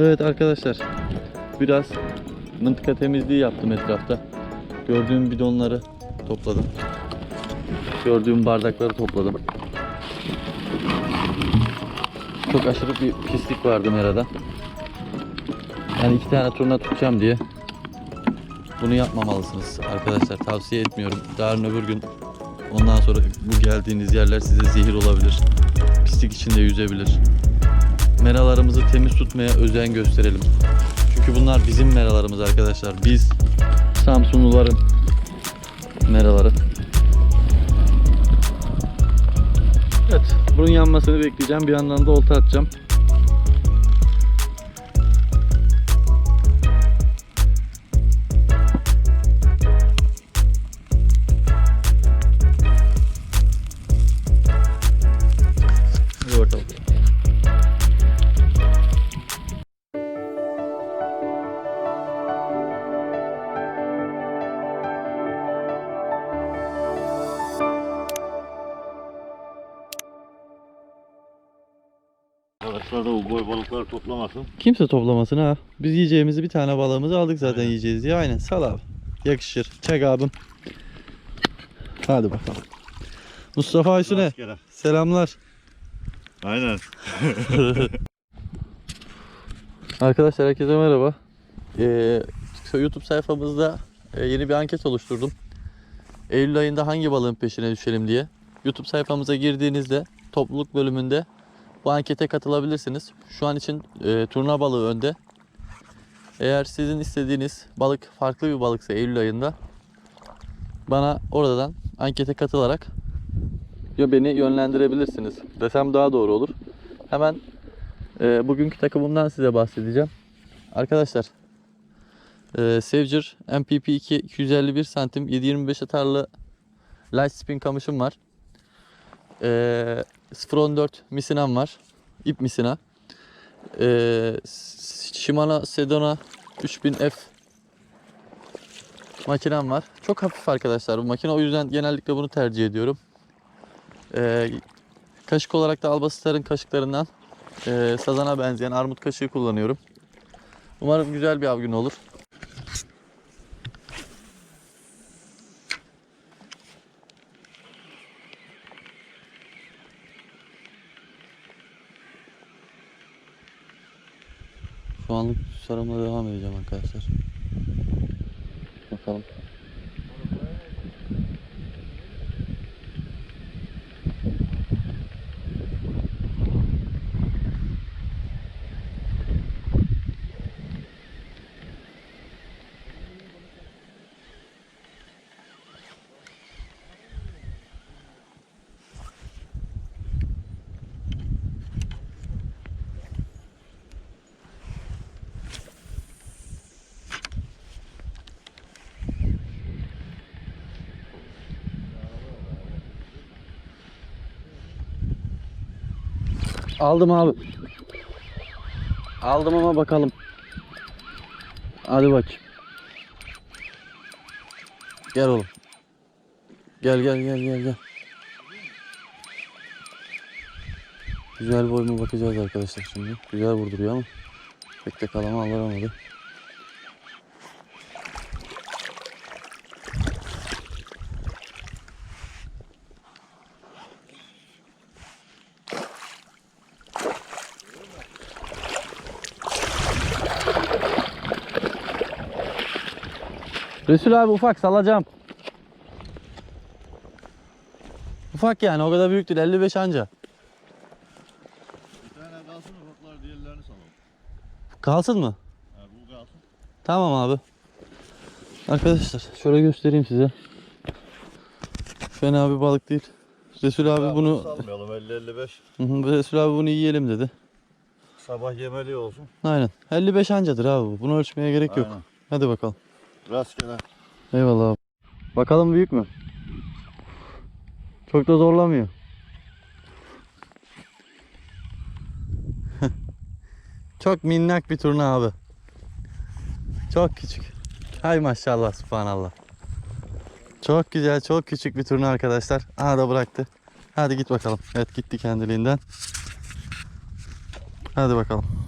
Evet arkadaşlar. Biraz mıntıka temizliği yaptım etrafta. Gördüğüm bidonları topladım. Gördüğüm bardakları topladım. Çok aşırı bir pislik vardı merada. Yani iki tane turna tutacağım diye bunu yapmamalısınız arkadaşlar. Tavsiye etmiyorum. Yarın öbür gün ondan sonra bu geldiğiniz yerler size zehir olabilir. Pislik içinde yüzebilir. Meralarımızı temiz tutmaya özen gösterelim. Çünkü bunlar bizim meralarımız arkadaşlar. Biz Samsunluların meraları. Evet, bunun yanmasını bekleyeceğim. Bir yandan da olta atacağım. Toplamasın. Kimse toplamasın ha. Biz yiyeceğimizi bir tane balığımızı aldık zaten yiyeceğiz diye. Aynen sal abi. Yakışır. Çek abim. Hadi bakalım. Mustafa Aysun'e selamlar. Aynen. Arkadaşlar herkese merhaba. Ee, YouTube sayfamızda e, yeni bir anket oluşturdum. Eylül ayında hangi balığın peşine düşelim diye. YouTube sayfamıza girdiğinizde topluluk bölümünde bu ankete katılabilirsiniz. Şu an için e, turna balığı önde. Eğer sizin istediğiniz balık farklı bir balıksa Eylül ayında bana oradan ankete katılarak ya beni yönlendirebilirsiniz desem daha doğru olur. Hemen e, bugünkü takımımdan size bahsedeceğim. Arkadaşlar e, Savger MPP 2 251 santim 7.25 atarlı light spin kamışım var. E, 014 misinam var. İp misina. E, Shimano Sedona 3000F makinem var. Çok hafif arkadaşlar bu makine. O yüzden genellikle bunu tercih ediyorum. E, kaşık olarak da Albastar'ın kaşıklarından e, sazana benzeyen armut kaşığı kullanıyorum. Umarım güzel bir av günü olur. Şu anlık sarımla devam edeceğim arkadaşlar. Bakalım. Aldım abi. Aldım ama bakalım. Hadi bakayım. Gel oğlum. Gel gel gel gel gel. Güzel boy mu bakacağız arkadaşlar şimdi. Güzel vurduruyor ama pek de kalama alamadı. Resul abi ufak salacağım. Ufak yani o kadar büyük değil 55 anca. Bir tane kalsın ufaklar diğerlerini salalım. Kalsın mı? Ha, bu kalsın. Tamam abi. Arkadaşlar şöyle göstereyim size. Fena bir balık değil. Resul abi Ya, bunu salmayalım 50-55. Hı hı, Resul abi bunu yiyelim dedi. Sabah yemeli olsun. Aynen. 55 ancadır abi bu. Bunu ölçmeye gerek yok. Aynen. Hadi bakalım. Rastgele. Eyvallah. Bakalım büyük mü? Çok da zorlamıyor. Çok minnak bir turna abi. Çok küçük. Hay maşallah subhanallah. Çok güzel, çok küçük bir turna arkadaşlar. Aha da bıraktı. Hadi git bakalım. Evet gitti kendiliğinden. Hadi bakalım.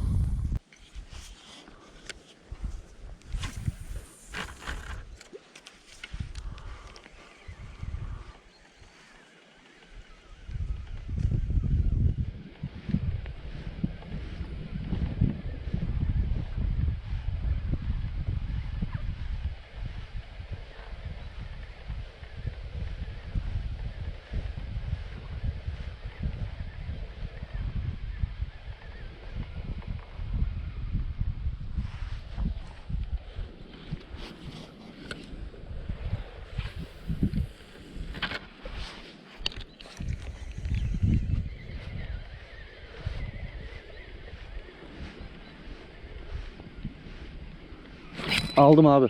Aldım abi.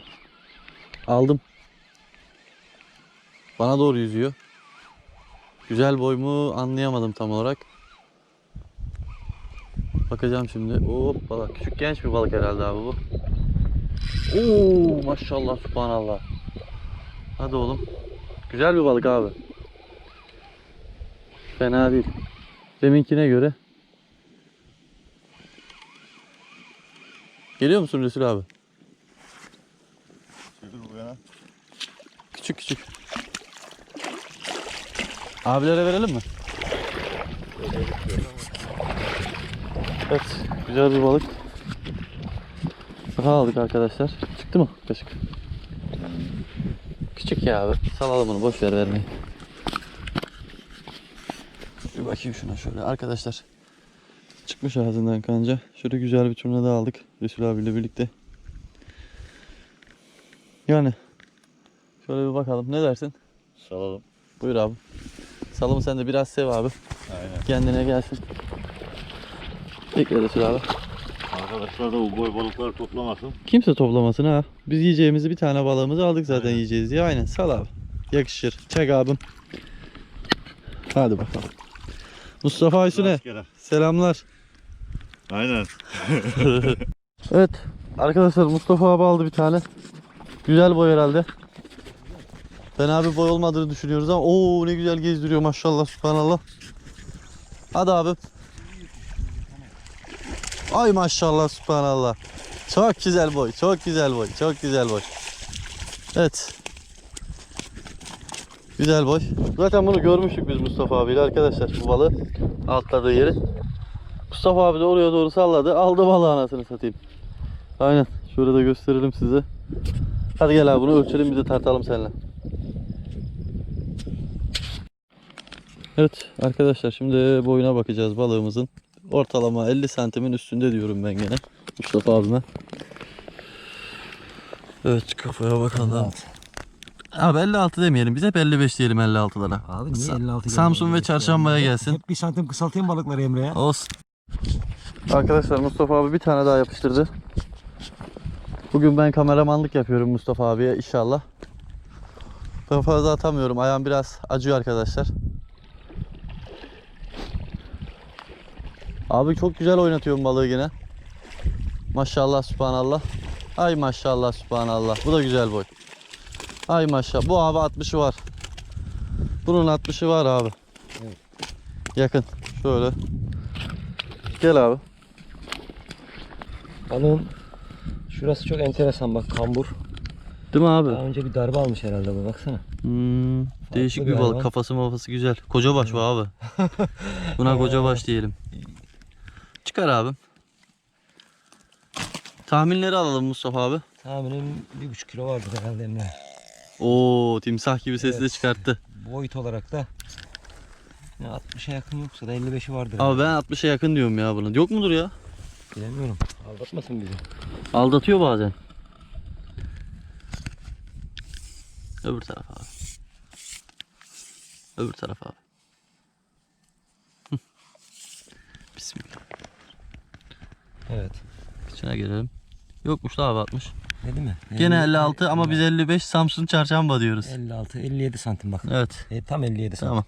Aldım. Bana doğru yüzüyor. Güzel boy mu anlayamadım tam olarak. Bakacağım şimdi. Hop balık. Küçük genç bir balık herhalde abi bu. Oo maşallah subhanallah. Hadi oğlum. Güzel bir balık abi. Fena değil. Deminkine göre. Geliyor musun Resul abi? Çevir bu yana. Küçük küçük. Abilere verelim mi? Evet, güzel bir balık. Daha aldık arkadaşlar. Çıktı mı kaşık? Küçük ya abi. Salalım bunu boş ver vermeyi. Bir bakayım şuna şöyle arkadaşlar. Çıkmış ağzından kanca. Şöyle güzel bir turna daha aldık Resul abiyle birlikte. Yani şöyle bir bakalım ne dersin? Salalım. Buyur abi. Salımı sen de biraz sev abi. Aynen. Kendine gelsin. Bekle Resul abi. Arkadaşlar da bu boy balıkları toplamasın. Kimse toplamasın ha. Biz yiyeceğimizi bir tane balığımızı aldık zaten Aynen. yiyeceğiz diye. Aynen sal abi. Yakışır. Çek abim. Hadi bakalım. Mustafa Aysun'e selamlar. Aynen. Evet arkadaşlar Mustafa abi aldı bir tane. Güzel boy herhalde. Fena bir boy olmadığını düşünüyoruz ama ooo ne güzel gezdiriyor maşallah subhanallah. Hadi abi. Ay maşallah subhanallah. Çok güzel boy, çok güzel boy, çok güzel boy. Evet. Güzel boy. Zaten bunu görmüştük biz Mustafa abiyle arkadaşlar bu balığı atladığı yeri. Mustafa abi de oraya doğru salladı. Aldı balığı anasını satayım. Aynen. Şöyle de gösterelim size. Hadi gel abi bunu ölçelim de tartalım seninle. Evet arkadaşlar şimdi boyuna bakacağız balığımızın. Ortalama 50 santimin üstünde diyorum ben gene. Mustafa abime. Evet kafaya bakalım. Abi 56 demeyelim biz hep 55 diyelim 56'lara. Abi niye Sa- 56 Samsun ve Çarşamba'ya Hep- gelsin. Hep bir santim kısaltayım balıkları Emre ya. Olsun. Arkadaşlar Mustafa abi bir tane daha yapıştırdı. Bugün ben kameramanlık yapıyorum Mustafa abiye inşallah. Ben fazla atamıyorum. Ayağım biraz acıyor arkadaşlar. Abi çok güzel oynatıyorsun balığı yine. Maşallah subhanallah. Ay maşallah subhanallah. Bu da güzel boy. Ay maşallah. Bu abi 60'ı var. Bunun 60'ı var abi. Yakın. Şöyle. Gel abi. Balığın şurası çok enteresan bak kambur. Değil mi abi? Daha önce bir darbe almış herhalde bu baksana. Hmm, değişik bir balık. Kafası mafası güzel. Koca baş bu abi. Buna koca baş diyelim. Çıkar abim. Tahminleri alalım Mustafa abi. Tahminim bir buçuk kilo vardır herhalde Emre. Oo, timsah gibi sesi de Evet. çıkarttı. Boyut olarak da ne 60'a yakın yoksa da 55'i vardır. Abi ben 60'a yakın diyorum ya bunun. Yok mudur ya? Bilemiyorum. Aldatmasın bizi. Aldatıyor bazen. Öbür taraf abi. Öbür taraf abi. Evet. İçine girelim. Yokmuş da abi 60. Dedi mi? Gene 50 56 ama biz 55 Samsun Çarşamba diyoruz. 56 57 santim bak. Evet. E, tam 57 santim. Tamam.